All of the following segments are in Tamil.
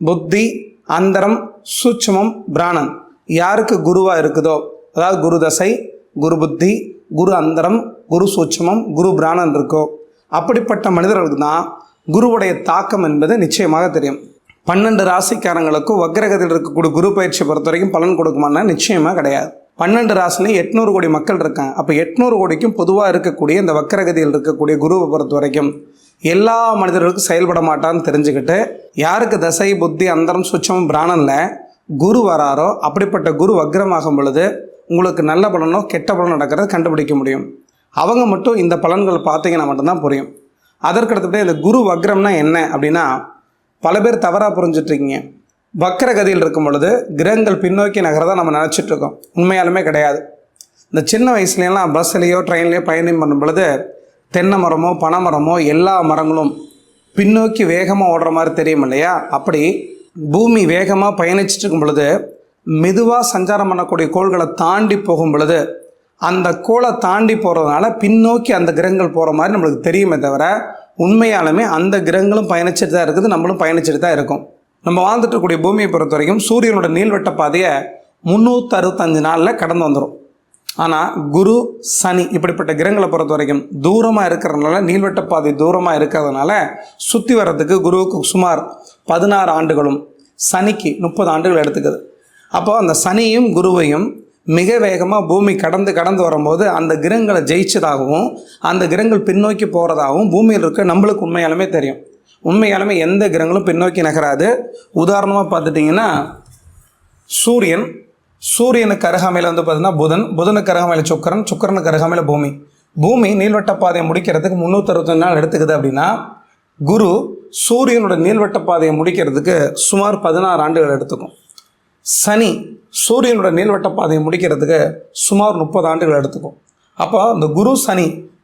புத்தி அந்தரம் சூட்சமம் பிராணன் யாருக்கு குருவாக இருக்குதோ அதாவது குரு தசை குரு புத்தி குரு அந்தரம் குரு சூட்சமம் குரு பிராணன் இருக்கோ அப்படிப்பட்ட மனிதர்களுக்கு தான் குருவுடைய தாக்கம் என்பது நிச்சயமாக தெரியும். பன்னெண்டு ராசிக்காரங்களுக்கும் வக்ரகத்தில் இருக்கக்கூடிய குரு பயிற்சி பொறுத்த வரைக்கும் பலன் கொடுக்குமானா நிச்சயமாக கிடையாது. பன்னெண்டு ராசிலையும் எட்நூறு கோடி மக்கள் இருக்காங்க. அப்போ எட்நூறு கோடிக்கும் பொதுவாக இருக்கக்கூடிய இந்த வக்கரகதியில் இருக்கக்கூடிய குருவை பொறுத்த வரைக்கும் எல்லா மனிதர்களுக்கும் செயல்பட மாட்டான்னு தெரிஞ்சுக்கிட்டு யாருக்கு தசை புத்தி அந்தரம் சுச்சம் பிராணனில் குரு வராரோ அப்படிப்பட்ட குரு வக்ரமாகும் பொழுது உங்களுக்கு நல்ல பலனோ கெட்ட பலனோ நடக்கிறத கண்டுபிடிக்க முடியும். அவங்க மட்டும் இந்த பலன்கள் பார்த்தீங்கன்னா மட்டும்தான் புரியும். அதற்கடுத்தபடி இந்த குரு வக்ரம்னா என்ன அப்படின்னா பல பேர் தவறாக புரிஞ்சிட்ருக்கீங்க. வக்கர கதியில் இருக்கும் பொழுது கிரகங்கள் பின்னோக்கி நகரதா நம்ம நினச்சிட்டு இருக்கோம் உண்மையாலுமே கிடையாது. இந்த சின்ன வயசுலலாம் பஸ்லேயோ ட்ரெயின்லேயோ பயணம் பண்ணும் பொழுது தென்னை மரமோ பனை மரமோ எல்லா மரங்களும் பின்னோக்கி வேகமாக ஓடுற மாதிரி தெரியும் இல்லையா? அப்படி பூமி வேகமாக பயணிச்சுட்டு இருக்கும் பொழுது மெதுவாக சஞ்சாரம் பண்ணக்கூடிய கோள்களை தாண்டி போகும் பொழுது அந்த கோளை தாண்டி போகிறதுனால பின்னோக்கி அந்த கிரகங்கள் போகிற மாதிரி நம்மளுக்கு தெரியுமே தவிர உண்மையாலுமே அந்த கிரகங்களும் பயணிச்சுட்டு தான் இருக்குது நம்மளும் பயணிச்சுட்டு தான் இருக்கும். நம்ம வாழ்ந்துட்டு இருக்கக்கூடிய பூமியை பொறுத்த வரைக்கும் சூரியனோட நீள்வட்ட பாதையை முந்நூற்றி அறுபத்தஞ்சு நாளில் கடந்து வந்துடும் ஆனால் குரு சனி இப்படிப்பட்ட கிரகங்களை பொறுத்த வரைக்கும் தூரமாக இருக்கிறதுனால நீள்வட்ட பாதை தூரமாக இருக்கிறதுனால சுற்றி வர்றதுக்கு குருவுக்கு சுமார் பதினாறு ஆண்டுகளும் சனிக்கு முப்பது ஆண்டுகள் எடுத்துக்குது. அப்போ அந்த சனியும் குருவையும் மிக வேகமாக பூமி கடந்து கடந்து வரும்போது அந்த கிரகங்களை ஜெயிச்சதாகவும் அந்த கிரகங்கள் பின்னோக்கி போகிறதாகவும் பூமியில் இருக்க நம்மளுக்கு உண்மையாலுமே தெரியும். உண்மையாலுமே எந்த கிரகங்களும் பின்னோக்கி நகராது. உதாரணமாக பார்த்துட்டிங்கன்னா சூரியன் சூரியனுக்கு அருகாமையில் வந்து பார்த்தீங்கன்னா புதன் புதனுக்கு அருகாமையில் சுக்கரன் சுக்கரனுக்கு அருகாமையில் பூமி. பூமி நீள்வட்ட பாதையை முடிக்கிறதுக்கு முந்நூற்றறுபத்தஞ்சு நாள் எடுத்துக்குது அப்படின்னா குரு சூரியனோட நீள்வட்ட பாதையை முடிக்கிறதுக்கு சுமார் பதினாறு ஆண்டுகள் எடுத்துக்கும். சனி சூரியனோட நீள்வட்ட பாதையை முடிக்கிறதுக்கு சுமார் முப்பது ஆண்டுகள் எடுத்துக்கும். அப்போ இந்த குரு சனி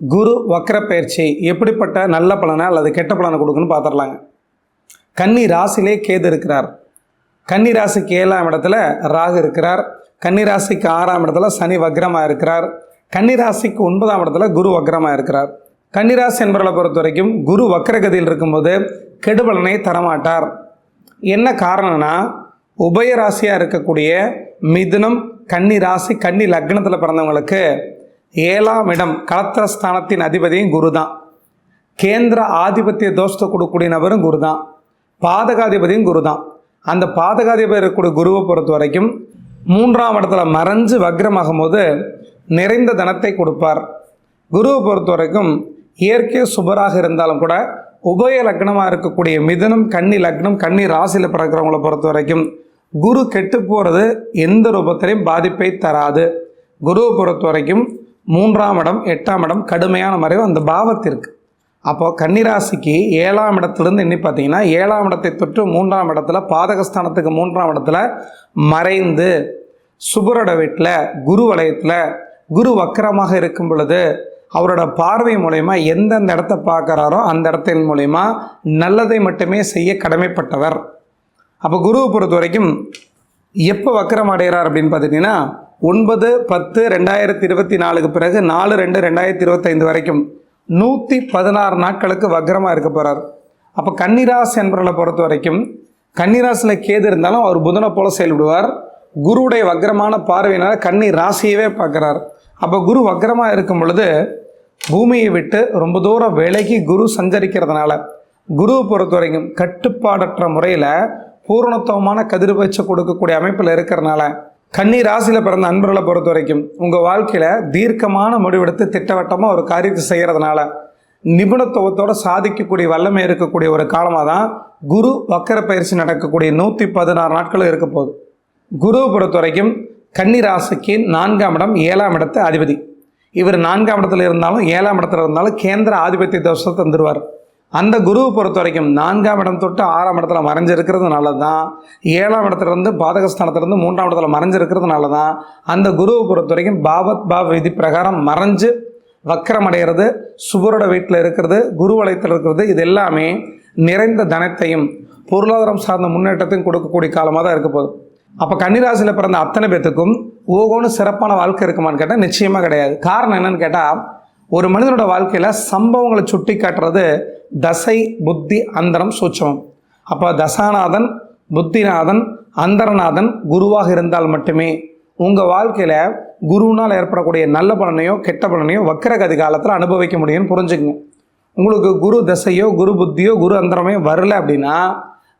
குரு வக்கர பயிற்சி எப்படிப்பட்ட நல்ல பலனை அல்லது கெட்ட பலனை கொடுக்குன்னு பார்த்துடலாங்க. கன்னி ராசிலே கேது இருக்கிறார். கன்னி ராசிக்கு ஏழாம் இடத்துல ராகு இருக்கிறார். கன்னி ராசிக்கு ஆறாம் இடத்துல சனி வக்ரமாக இருக்கிறார். கன்னி ராசிக்கு ஒன்பதாம் இடத்துல குரு வக்ரமாக இருக்கிறார். கன்னிராசி என்பவர்களை பொறுத்த வரைக்கும் குரு வக்கரகதியில் இருக்கும்போது கெடுபலனை தரமாட்டார். என்ன காரணம்னா உபய ராசியாக இருக்கக்கூடிய மிதுனம் கன்னி ராசி கன்னி லக்னத்தில் பிறந்தவங்களுக்கு ஏழாம் இடம் கலத்திரஸ்தானத்தின் அதிபதியும் குரு தான் கேந்திர ஆதிபத்திய தோஷத்தை கொடுக்கக்கூடிய நபரும் குரு தான் பாதகாதிபதியும் குரு தான் அந்த பாதகாதிபதி இருக்கக்கூடிய குருவை பொறுத்த வரைக்கும் மூன்றாம் இடத்துல மறைஞ்சு வக்ரமாகும் போது நிறைந்த தனத்தை கொடுப்பார். குருவை பொறுத்த வரைக்கும் இயற்கை சுபராக இருந்தாலும் கூட உபய லக்னமாக இருக்கக்கூடிய மிதனம் கன்னி லக்னம் கன்னி ராசியில் பிறக்கிறவங்களை பொறுத்த வரைக்கும் குரு கெட்டு போகிறது எந்த ரூபத்திலையும் பாதிப்பை தராது. குருவை பொறுத்த வரைக்கும் மூன்றாம் இடம் எட்டாம் இடம் கடுமையான மறைவு அந்த பாவத்திற்கு. அப்போது கன்னிராசிக்கு ஏழாம் இடத்துலேருந்து எண்ணி பார்த்தீங்கன்னா ஏழாம் இடத்தை தொட்டு மூன்றாம் இடத்துல பாதகஸ்தானத்துக்கு மூன்றாம் இடத்துல மறைந்து சுபரோட வீட்டில் குரு வலயத்தில் குரு வக்கரமாக இருக்கும் பொழுது அவரோட பார்வை மூலயமா எந்தெந்த இடத்த பார்க்குறாரோ அந்த இடத்தின் மூலயமா நல்லதை மட்டுமே செய்ய கடமைப்பட்டவர். அப்போ குருவை பொறுத்த வரைக்கும் எப்போ வக்கரம் அடைகிறார் அப்படின்னு பார்த்துட்டிங்கன்னா ஒன்பது பத்து ரெண்டாயிரத்தி இருபத்தி நாலுக்கு பிறகு நாலு ரெண்டு ரெண்டாயிரத்தி இருபத்தைந்து வரைக்கும் நூற்றி பதினாறு நாட்களுக்கு வக்ரமாக இருக்க போகிறார் அப்போ கன்னிராசி என்பவர்களை பொறுத்த வரைக்கும் கன்னிராசியில் கேது இருந்தாலும் அவர் புதனை போல செயல்படுவார். குருவுடைய வக்ரமான பார்வையினால் கன்னி ராசியவே பார்க்குறார். அப்போ குரு வக்ரமாக இருக்கும் பொழுது பூமியை விட்டு ரொம்ப தூரம் விலகி குரு சஞ்சரிக்கிறதுனால குருவை பொறுத்த வரைக்கும் கட்டுப்பாடற்ற முறையில் பூரணத்துவமான கதிர்வீச்சு கொடுக்கக்கூடிய அமைப்பில் இருக்கிறனால கன்னி ராசியில் பிறந்த அன்பர்களை பொறுத்த வரைக்கும் உங்கள் வாழ்க்கையில் தீர்க்கமான முடிவெடுத்து திட்டவட்டமாக ஒரு காரியத்தை செய்கிறதுனால நிபுணத்துவத்தோடு சாதிக்கக்கூடிய வல்லமை இருக்கக்கூடிய ஒரு காலமாக தான் குரு வக்கர பயிற்சி நடக்கக்கூடிய நூற்றி பதினாறு நாட்களும் இருக்க போகுது. குருவை பொறுத்த வரைக்கும் கன்னி ராசிக்கு நான்காம் இடம் ஏழாம் இடத்து அதிபதி. இவர் நான்காம் இடத்துல இருந்தாலும் ஏழாம் இடத்துல இருந்தாலும் கேந்திர ஆதிபத்திய தோஷத்தை தந்துடுவார் அந்த குருவை பொறுத்த வரைக்கும் நான்காம் இடம் தொட்டு ஆறாம் இடத்துல மறைஞ்சிருக்கிறதுனால தான் ஏழாம் இடத்துலேருந்து பாதகஸ்தானத்துலேருந்து மூன்றாம் இடத்துல மறைஞ்சிருக்கிறதுனால தான் அந்த குருவை பொறுத்த வரைக்கும் பாவத் பாவ விதி பிரகாரம் மறைஞ்சு வக்கரம் அடைகிறது சுபரோட வீட்டில் இருக்கிறது குரு வளையத்தில் இருக்கிறது இது எல்லாமே நிறைந்த தனத்தையும் பொருளாதாரம் சார்ந்த முன்னேற்றத்தையும் கொடுக்கக்கூடிய காலமாக தான் இருக்க போகுது. அப்போ கன்னிராசியில் பிறந்த அத்தனை பேத்துக்கும் ஓகோன்னு சிறப்பான வாழ்க்கை இருக்குமான்னு கேட்டால் நிச்சயமாக கிடையாது. காரணம் என்னன்னு கேட்டால் ஒரு மனிதனோட வாழ்க்கையில் சம்பவங்களை சுட்டி காட்டுறது தசை புத்தி அந்தரம் சூட்சமம். அப்போ தசாநாதன் புத்திநாதன் அந்தரநாதன் குருவாக இருந்தால் மட்டுமே உங்கள் வாழ்க்கையில் குருவினால் ஏற்படக்கூடிய நல்ல பலனையோ கெட்ட பலனையோ வக்கரகதி காலத்தில் அனுபவிக்க முடியும்னு புரிஞ்சுக்குங்க. உங்களுக்கு குரு தசையோ குரு புத்தியோ குரு அந்தரமையோ வரல அப்படின்னா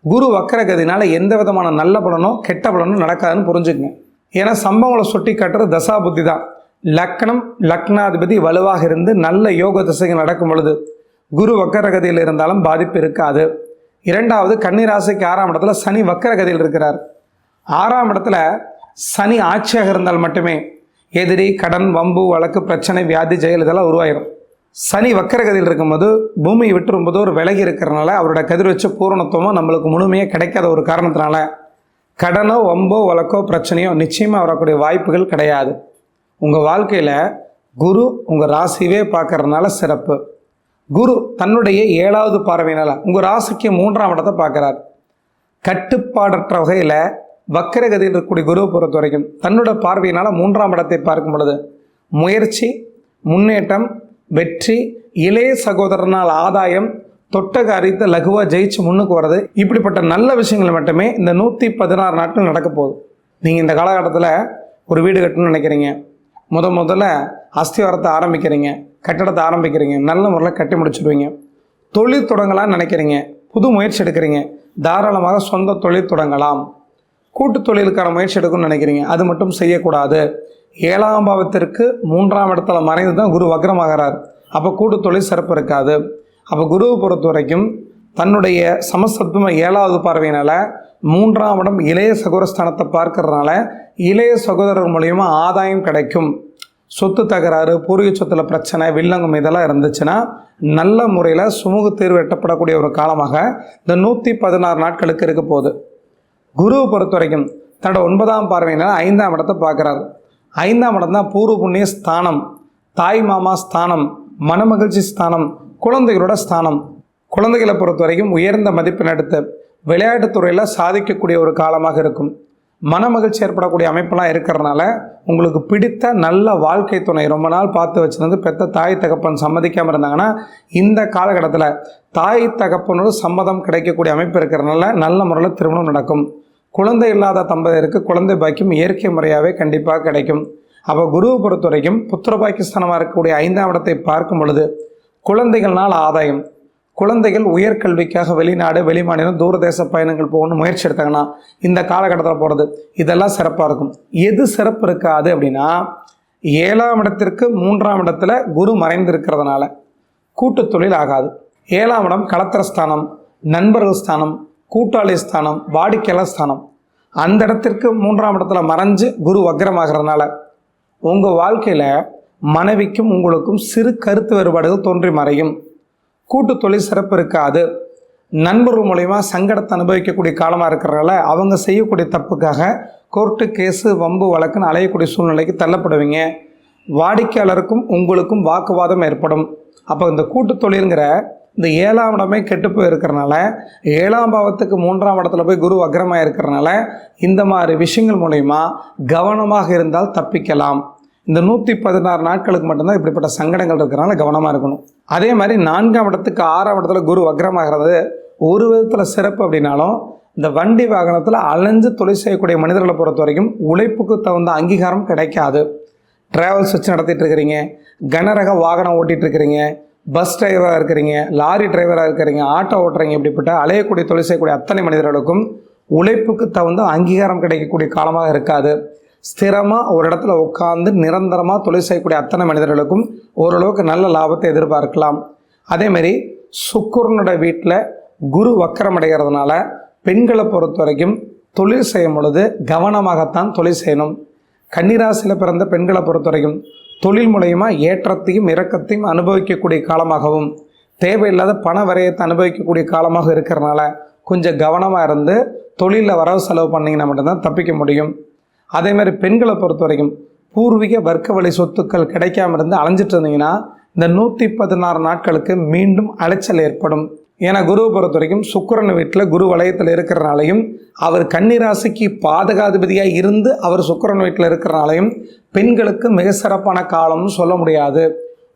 குரு வக்கரகதினால் எந்த விதமான நல்ல பலனோ கெட்ட பலனோ நடக்காதுன்னு புரிஞ்சுக்குங்க. ஏன்னா சம்பவங்களை சுட்டி காட்டுறது தசா புத்தி தான். லக்னம் லக்னாதிபதி வலுவாக இருந்து நல்ல யோக திசைகள் நடக்கும் பொழுது குரு வக்கரகதியில் இருந்தாலும் பாதிப்பு இருக்காது. இரண்டாவது கன்னிராசிக்கு ஆறாம் இடத்துல சனி வக்கரகதியில் இருக்கிறார். ஆறாம் இடத்துல சனி ஆட்சியாக இருந்தால் மட்டுமே எதிரி கடன் வம்பு வழக்கு பிரச்சனை வியாதி ஜெயல் இதெல்லாம் உருவாயிடும் சனி வக்கரகதியில் இருக்கும்போது பூமியை விட்டுரும்போது ஒரு விலகி இருக்கிறனால அவரோட கதிர்வச்சு பூரணத்துவமும் நம்மளுக்கு முழுமையாக கிடைக்காத ஒரு காரணத்தினால கடனோ வம்போ வழக்கோ பிரச்சனையோ நிச்சயமாக வரக்கூடிய வாய்ப்புகள் கிடையாது. உங்கள் வாழ்க்கையில் குரு உங்கள் ராசியவே பார்க்கறதுனால சிறப்பு. குரு தன்னுடைய ஏழாவது பார்வையினால உங்கள் ராசிக்கு மூன்றாம் இடத்தை பார்க்குறார். கட்டுப்பாடற்ற வகையில் வக்கரகதி இருக்கக்கூடிய குருவை பொறுத்த வரைக்கும் தன்னோட பார்வையினால் மூன்றாம் இடத்தை பார்க்கும் பொழுது முயற்சி முன்னேற்றம் வெற்றி இளைய சகோதரனால் ஆதாயம் தொட்டக அறித்த லகுவாக ஜெயிச்சு முன்னுக்கு வர்றது இப்படிப்பட்ட நல்ல விஷயங்கள் மட்டுமே இந்த நூற்றி பதினாறு நாட்கள் நடக்க போகுது. நீங்கள் இந்த காலகட்டத்தில் ஒரு வீடு கட்டணும்னு நினைக்கிறீங்க. முத முதல்ல அஸ்திவாரத்தை ஆரம்பிக்கிறீங்க. கட்டடத்தை ஆரம்பிக்கிறீங்க நல்ல முறையில் கட்டி முடிச்சிடுவீங்க தொழில் தொடங்கலாம்னு நினைக்கிறீங்க. புது முயற்சி எடுக்கிறீங்க. தாராளமாக சொந்த தொழில் தொடங்கலாம். கூட்டு தொழிலுக்கான முயற்சி எடுக்கணும்னு நினைக்கிறீங்க. அது மட்டும் செய்யக்கூடாது. ஏழாம் பாவத்திற்கு மூன்றாம் இடத்துல மறைந்து தான் குரு வக்ரமாகிறார். அப்போ கூட்டு தொழில் சிறப்பு இருக்காது. அப்போ குருவை பொறுத்த வரைக்கும் தன்னுடைய சமசத்துவ ஏழாவது பார்வையினால் மூன்றாம் இடம் இளைய சகோதரஸ்தானத்தை பார்க்கறதுனால இளைய சகோதரர் மூலியமாக ஆதாயம் கிடைக்கும். சொத்து தகராறு பூர்வீக சொத்துல பிரச்சனை வில்லங்கம் இதெல்லாம் இருந்துச்சுன்னா நல்ல முறையில் சுமூக தீர்வு எட்டப்படக்கூடிய ஒரு காலமாக இந்த நூற்றி பதினாறு நாட்களுக்கு இருக்க போகுது. குருவை பொறுத்த வரைக்கும் தன்னோட ஒன்பதாம் பார்வையினால் ஐந்தாம் இடத்தை பார்க்குறாரு. ஐந்தாம் இடம் தான் பூர்வ புண்ணிய ஸ்தானம் தாய் மாமா ஸ்தானம் மனமகிழ்ச்சி ஸ்தானம் குழந்தைகளோட ஸ்தானம். குழந்தைகளை பொறுத்த வரைக்கும் உயர்ந்த மதிப்பெண் எடுத்து விளையாட்டுத்துறையில் சாதிக்கக்கூடிய ஒரு காலமாக இருக்கும். மனமகிழ்ச்சி ஏற்படக்கூடிய அமைப்பெல்லாம் இருக்கிறனால உங்களுக்கு பிடித்த நல்ல வாழ்க்கை துணை. ரொம்ப நாள் பார்த்து வச்சிருந்து பெத்த தாய் தகப்பன் சம்மதிக்காமல் இருந்தாங்கன்னா இந்த காலகட்டத்தில் தாய் தகப்பனோட சம்மதம் கிடைக்கக்கூடிய அமைப்பு இருக்கிறனால நல்ல முறையில் திருமணம் நடக்கும். குழந்தை இல்லாத தம்பதியருக்கு குழந்தை பாக்கியம் இயற்கை முறையாகவே கண்டிப்பாக கிடைக்கும். அப்போ குருவை பொறுத்த வரைக்கும் புத்திர பாக்கியஸ்தானமாக இருக்கக்கூடிய ஐந்தாம் இடத்தை பார்க்கும் பொழுது குழந்தைகள்னால் ஆதாயம். குழந்தைகள் உயர்கல்விக்காக வெளிநாடு வெளிமாநிலம் தூரதேச பயணங்கள் போகணும்னு முயற்சி எடுத்தாங்கன்னா இந்த காலகட்டத்தில் போகிறது இதெல்லாம் சிறப்பாக இருக்கும். எது சிறப்பு இருக்காது அப்படின்னா ஏழாம் இடத்திற்கு மூன்றாம் இடத்துல குரு மறைந்திருக்கிறதுனால கூட்டு தொழில் ஆகாது. ஏழாம் இடம் களத்திர ஸ்தானம் நண்பர்கள் ஸ்தானம் கூட்டாளி ஸ்தானம் வாடிக்கையாளர் ஸ்தானம். அந்த இடத்திற்கு மூன்றாம் இடத்துல மறைஞ்சு குரு வக்ரமாகிறதுனால உங்கள் வாழ்க்கையில் மனைவிக்கும் உங்களுக்கும் சிறு கருத்து வேறுபாடுகள் தோன்றி மறையும். கூட்டு தொழில் சிறப்பு இருக்காது. நண்பர்கள் மூலயமா சங்கடத்தை அனுபவிக்கக்கூடிய காலமாக இருக்கிறனால அவங்க செய்யக்கூடிய தப்புக்காக கோர்ட்டு கேஸு வம்பு வழக்குன்னு அலையக்கூடிய சூழ்நிலைக்கு தள்ளப்படுவீங்க. வாடிக்கையாளருக்கும் உங்களுக்கும் வாக்குவாதம் ஏற்படும். அப்போ இந்த கூட்டு தொழிலுங்கிற இந்த ஏழாம் இடமே கெட்டு போய் இருக்கிறனால ஏழாம் பாவத்துக்கு மூன்றாம் இடத்துல போய் குரு அக்ரமாக இருக்கிறனால இந்த மாதிரி விஷயங்கள் மூலயமா கவனமாக இருந்தால் தப்பிக்கலாம். இந்த நூற்றி பதினாறு நாட்களுக்கு மட்டும்தான் இப்படிப்பட்ட சங்கடங்கள் இருக்கிறனால கவனமாக இருக்கணும். அதே மாதிரி நான்காம் இடத்துக்கு ஆறாம் இடத்துல குரு வக்ரமாகிறது ஒரு விதத்தில் சிறப்பு அப்படின்னாலும் இந்த வண்டி வாகனத்தில் அலைஞ்சு தொழில் செய்யக்கூடிய மனிதர்களை பொறுத்த வரைக்கும் உழைப்புக்கு தகுந்த அங்கீகாரம் கிடைக்காது. டிராவல்ஸ் வச்சு நடத்திட்டு இருக்கிறீங்க கனரக வாகனம் ஓட்டிகிட்டு இருக்கிறீங்க பஸ் டிரைவராக இருக்கிறீங்க லாரி டிரைவராக இருக்கிறீங்க ஆட்டோ ஓட்டுறீங்க இப்படிப்பட்ட அலையக்கூடிய தொழில் செய்யக்கூடிய அத்தனை மனிதர்களுக்கும் உழைப்புக்கு தகுந்த அங்கீகாரம் கிடைக்கக்கூடிய காலமாக இருக்காது. ஸ்திரமாக ஒரு இடத்துல உட்காந்து நிரந்தரமாக தொழில் செய்யக்கூடிய அத்தனை மனிதர்களுக்கும் ஓரளவுக்கு நல்ல லாபத்தை எதிர்பார்க்கலாம். அதேமாரி சுக்குரனோட வீட்டில் குரு வக்கரம் அடைகிறதுனால பெண்களை பொறுத்த வரைக்கும் தொழில் செய்யும் பொழுது கவனமாகத்தான் தொழில் செய்யணும். கன்னிராசியில் பிறந்த பெண்களை பொறுத்த வரைக்கும் தொழில் மூலயமா ஏற்றத்தையும் இறக்கத்தையும் அனுபவிக்கக்கூடிய காலமாகவும் தேவையில்லாத பண வரையத்தை அனுபவிக்கக்கூடிய காலமாக இருக்கிறனால கொஞ்சம் கவனமாக இருந்து தொழிலில் வரவு செலவு பண்ணிங்கன்னா மட்டும்தான் தப்பிக்க முடியும். அதே மாதிரி பெண்களை பொறுத்த வரைக்கும் பூர்வீக வர்க்க வழி சொத்துக்கள் கிடைக்காம இருந்து அலைஞ்சிட்டு இருந்தீங்கன்னா இந்த நூற்றி பதினாறு நாட்களுக்கு மீண்டும் அலைச்சல் ஏற்படும். ஏன்னா குருவை பொறுத்த வரைக்கும் சுக்கிரன் வீட்டில் குரு வலயத்தில் இருக்கிறனாலையும் அவர் கன்னிராசிக்கு பாதகாதிபதியாக இருந்து அவர் சுக்கரன் வீட்டில் இருக்கிறனாலையும் பெண்களுக்கு மிக சிறப்பான காலம்னு சொல்ல முடியாது.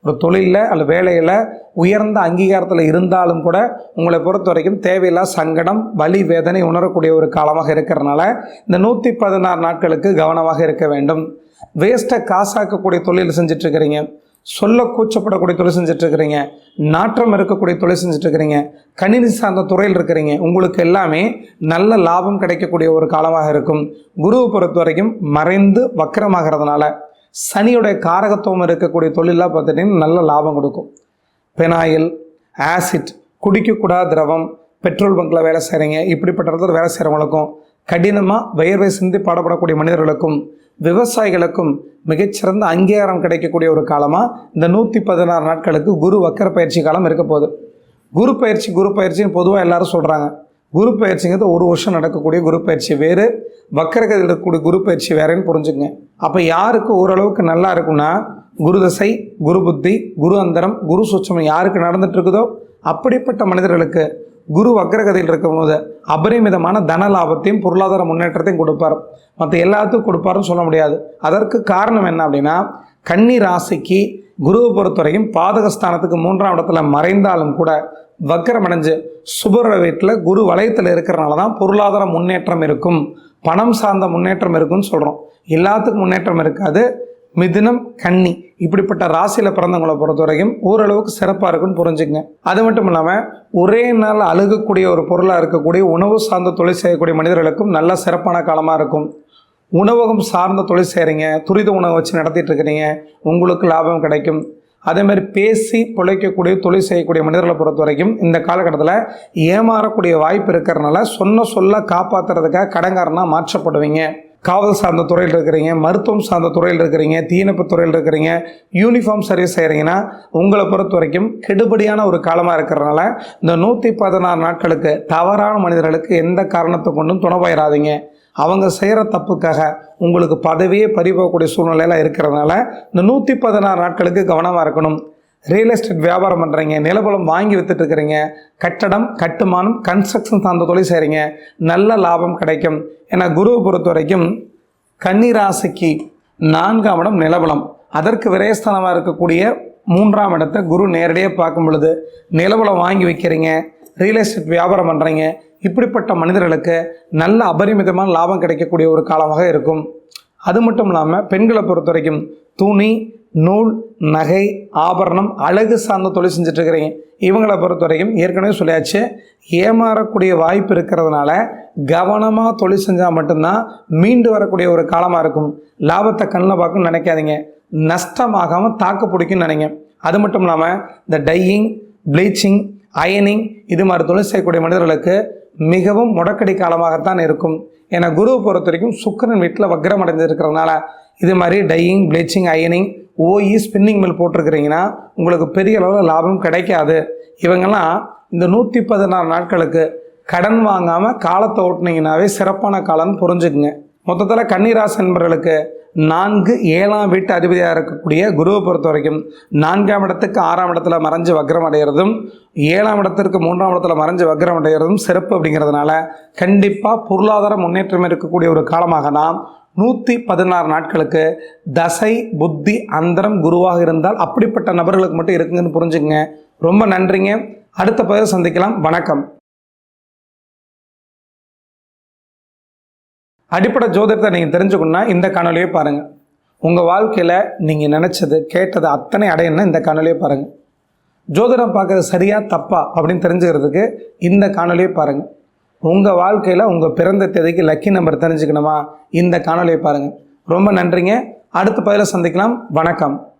ஒரு தொழிலில் அல்ல வேலையில் உயர்ந்த அங்கீகாரத்தில் இருந்தாலும் கூட உங்களை பொறுத்த வரைக்கும் தேவையில்லா சங்கடம் வலி வேதனை உணரக்கூடிய ஒரு காலமாக இருக்கிறனால இந்த நூற்றி பதினாறு நாட்களுக்கு கவனமாக இருக்க வேண்டும். வேஸ்ட்டை காசாக்கக்கூடிய தொழில் செஞ்சிட்ருக்கிறீங்க சொல்ல கூச்சப்படக்கூடிய தொழில் செஞ்சிட்ருக்கிறீங்க நாற்றம் இருக்கக்கூடிய தொழில் செஞ்சிட்ருக்கிறீங்க கணினி சார்ந்த துறையில் இருக்கிறீங்க. உங்களுக்கு எல்லாமே நல்ல லாபம் கிடைக்கக்கூடிய ஒரு காலமாக இருக்கும். குருவை பொறுத்த வரைக்கும் மறைந்து வக்கரமாகிறதுனால சனியுடைய காரகத்துவம் இருக்கக்கூடிய தொழிலாக பார்த்துட்டிங்கன்னா நல்ல லாபம் கொடுக்கும். பெனாயில் ஆசிட் குடிக்கக்கூடாத திரவம் பெட்ரோல் பங்கில் வேலை செய்கிறீங்க இப்படிப்பட்ட இடத்துல வேலை செய்கிறவங்களுக்கும் கடினமாக வயர்வை சிந்தி பாடப்படக்கூடிய மனிதர்களுக்கும் விவசாயிகளுக்கும் மிகச்சிறந்த அங்கீகாரம் கிடைக்கக்கூடிய ஒரு காலமாக இந்த நூற்றி பதினாறு நாட்களுக்கு குரு வக்கர பயிற்சி காலம் இருக்க போகுது. குரு பயிற்சி குரு பயிற்சின்னு பொதுவாக எல்லாரும் சொல்கிறாங்க குரு பயிற்சிங்கிறது ஒரு வருஷம் நடக்கக்கூடிய குரு பயிற்சி. வேறு வக்கரகதியில் இருக்கக்கூடிய குரு பயிற்சி வேறேன்னு புரிஞ்சுங்க அப்போ யாருக்கு ஓரளவுக்கு நல்லா இருக்கும்னா குருதசை குரு புத்தி குரு அந்தரம் குரு சுச்சமம் யாருக்கு நடந்துட்டு இருக்குதோ அப்படிப்பட்ட மனிதர்களுக்கு குரு வக்ரகதியில் இருக்கும்போது அபரிமிதமான தன லாபத்தையும் பொருளாதார முன்னேற்றத்தையும் கொடுப்பார். மற்ற எல்லாத்துக்கும் கொடுப்பாருன்னு சொல்ல முடியாது. அதற்கு காரணம் என்ன அப்படின்னா கன்னி ராசிக்கு குருவை பொறுத்தவரைக்கும் பாதகஸ்தானத்துக்கு மூன்றாம் இடத்துல மறைந்தாலும் கூட வக்கரம் அடைஞ்சு சுபர வீட்டில் குரு வலயத்தில் இருக்கிறனால தான் பொருளாதார முன்னேற்றம் இருக்கும். பணம் சார்ந்த முன்னேற்றம் இருக்குன்னு சொல்கிறோம் எல்லாத்துக்கும் முன்னேற்றம் இருக்காது. மிதுனம் கன்னி இப்படிப்பட்ட ராசியில் பிறந்தவங்களை பொறுத்த வரைக்கும் ஓரளவுக்கு சிறப்பாக இருக்குன்னு புரிஞ்சுங்க அது மட்டும் இல்லாமல் ஒரே நாள் அழுகக்கூடிய ஒரு பொருளாக இருக்கக்கூடிய உணவு சார்ந்த தொழில் செய்யக்கூடிய மனிதர்களுக்கும் நல்ல சிறப்பான காலமாக இருக்கும். உணவகம் சார்ந்த தொழில் செய்கிறீங்க துரித உணவு வச்சு நடத்திட்டு இருக்கிறீங்க. உங்களுக்கு லாபம் கிடைக்கும். அதே மாதிரி பேசி பிழைக்கக்கூடிய தொழில் செய்யக்கூடிய மனிதர்களை பொறுத்த வரைக்கும் இந்த காலகட்டத்தில் ஏமாறக்கூடிய வாய்ப்பு இருக்கிறனால சொன்ன சொல்ல காப்பாற்றுறதுக்காக கடங்காரனாக மாற்றப்படுவீங்க. காவல் சார்ந்த துறையில் இருக்கிறீங்க மருத்துவம் சார்ந்த துறையில் இருக்கிறீங்க தீயணைப்பு துறையில் இருக்கிறீங்க யூனிஃபார்ம் சர்வீஸ் செய்கிறீங்கன்னா உங்களை பொறுத்த வரைக்கும் கெடுபடியான ஒரு காலமாக இருக்கிறனால இந்த நூற்றி பதினாறு நாட்களுக்கு தவறான மனிதர்களுக்கு எந்த காரணத்தை கொண்டும் துணவாயிராதீங்க அவங்க செய்கிற தப்புக்காக உங்களுக்கு பதவியே பறிபோகக்கூடிய சூழ்நிலையில் இருக்கிறதுனால இந்த நூற்றி பதினாறு நாட்களுக்கு கவனமாக இருக்கணும். ரியல் எஸ்டேட் வியாபாரம் பண்ணுறீங்க நிலபலம் வாங்கி வித்துட்டு இருக்கிறீங்க கட்டடம் கட்டுமானம் கன்ஸ்ட்ரக்ஷன் சார்ந்த தொழில் செய்கிறீங்க நல்ல லாபம் கிடைக்கும். ஏன்னா குருவை பொறுத்த வரைக்கும் கன்னிராசிக்கு நான்காம் இடம் நிலபலம். அதற்கு விரயஸ்தானமாக இருக்கக்கூடிய மூன்றாம் இடத்தை குரு நேரடியாக பார்க்கும் பொழுது நிலபலம் வாங்கி வைக்கிறீங்க ரியல் எஸ்டேட் வியாபாரம் பண்ணுறீங்க இப்படிப்பட்ட மனிதர்களுக்கு நல்ல அபரிமிதமான லாபம் கிடைக்கக்கூடிய ஒரு காலமாக இருக்கும். அது மட்டும் இல்லாமல் பெண்களை பொறுத்த வரைக்கும் துணி நூல் நகை ஆபரணம் அழகு சார்ந்த தொழில் செஞ்சுட்டு இருக்கிறீங்க. இவங்களை பொறுத்த வரைக்கும் ஏற்கனவே சொல்லியாச்சு. ஏமாறக்கூடிய வாய்ப்பு இருக்கிறதுனால கவனமாக தொழில் செஞ்சால் மட்டும்தான் மீண்டு வரக்கூடிய ஒரு காலமாக இருக்கும். லாபத்தை கண்ணில் பார்க்கணும்னு நினைக்காதீங்க. நஷ்டமாகாமல் தாக்கு பிடிக்கும்னு நினைங்க. அது மட்டும் இல்லாமல் இந்த டையிங் ப்ளீச்சிங் அயனிங் இது மாதிரி தொழில் செய்யக்கூடிய மனிதர்களுக்கு மிகவும் முடக்கடி காலமாகத்தான் இருக்கும். ஏன்னா குருவை பொறுத்த வரைக்கும் சுக்கரன் வீட்டில் வக்ரம் அடைஞ்சிருக்கிறதுனால இது மாதிரி டையிங் ப்ளீச்சிங் அயனிங் ஓஇ ஸ்பின்னிங் மில் போட்டிருக்கிறீங்கன்னா உங்களுக்கு பெரிய அளவில் லாபம் கிடைக்காது. இவங்கெல்லாம் இந்த நூற்றி பதினாறு நாட்களுக்கு கடன் வாங்காமல் காலத்தை ஓட்டினீங்கன்னாவே சிறப்பான காலம்னு புரிஞ்சுக்குங்க. மொத்தத்தில் கன்னிராசி என்பவர்களுக்கு நான்கு ஏழாம் வீட்டு அதிபதியாக இருக்கக்கூடிய குருவை பொறுத்த வரைக்கும் நான்காம் இடத்துக்கு ஆறாம் இடத்துல மறைஞ்சு வக்ரம் அடைகிறதும் ஏழாம் இடத்திற்கு மூன்றாம் இடத்துல மறைஞ்சு வக்ரம் அடைகிறதும் சிறப்பு அப்படிங்கிறதுனால கண்டிப்பாக பொருளாதார முன்னேற்றம் இருக்கக்கூடிய ஒரு காலமாக நாம் நூற்றி பதினாறு நாட்களுக்கு தசை புத்தி அந்தரம் குருவாக இருந்தால் அப்படிப்பட்ட நபர்களுக்கு மட்டும் இருக்குங்கன்னு புரிஞ்சுங்க ரொம்ப நன்றிங்க. அடுத்த பதிவு சந்திக்கலாம். வணக்கம். அடிப்படை ஜோதிடத்தை நீங்கள் தெரிஞ்சுக்கணுன்னா இந்த காணொலியை பாருங்கள் உங்கள் வாழ்க்கையில் நீங்கள் நினச்சது கேட்டது அத்தனை அடையணும்னா இந்த காணொலியை பாருங்கள் ஜோதிடம் பார்க்குறது சரியா தப்பா அப்படின்னு தெரிஞ்சுக்கிறதுக்கு இந்த காணொலியை பாருங்கள் உங்கள் வாழ்க்கையில் உங்கள் பிறந்த தேதிக்கு லக்கி நம்பர் தெரிஞ்சுக்கணுமா? இந்த காணொலியை பாருங்கள் ரொம்ப நன்றிங்க. அடுத்த பதில சந்திக்கலாம். வணக்கம்.